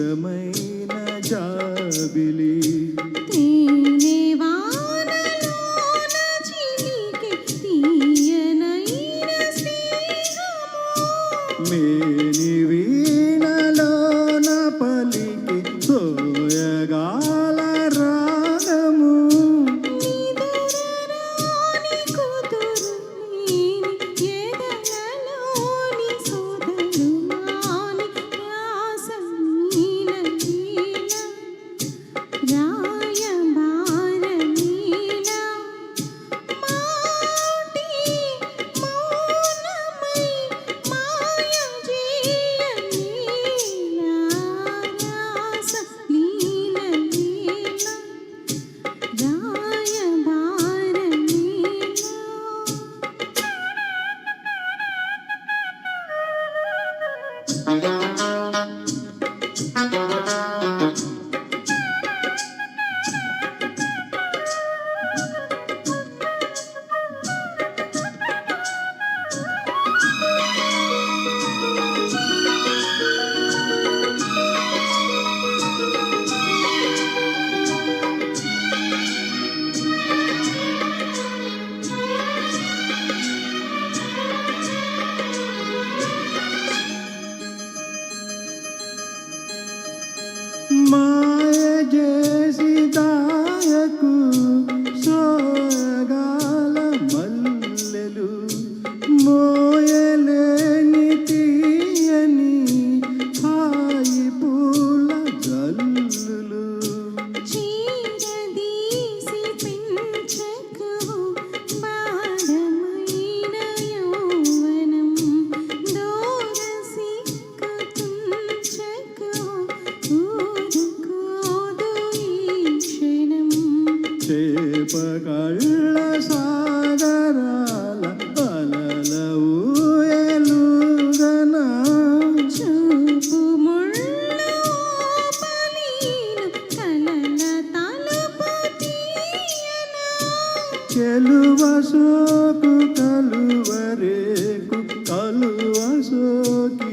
అందమైన జాబిలి. మేని వీణలోన పలికి సోయగాల కళ్ళ సాగరాల అలల ఊయలుగనా చూపు ముళ్ళు పలీను కలల తలుపు చెలువ సోకు కలువరేకు కలువ సోకి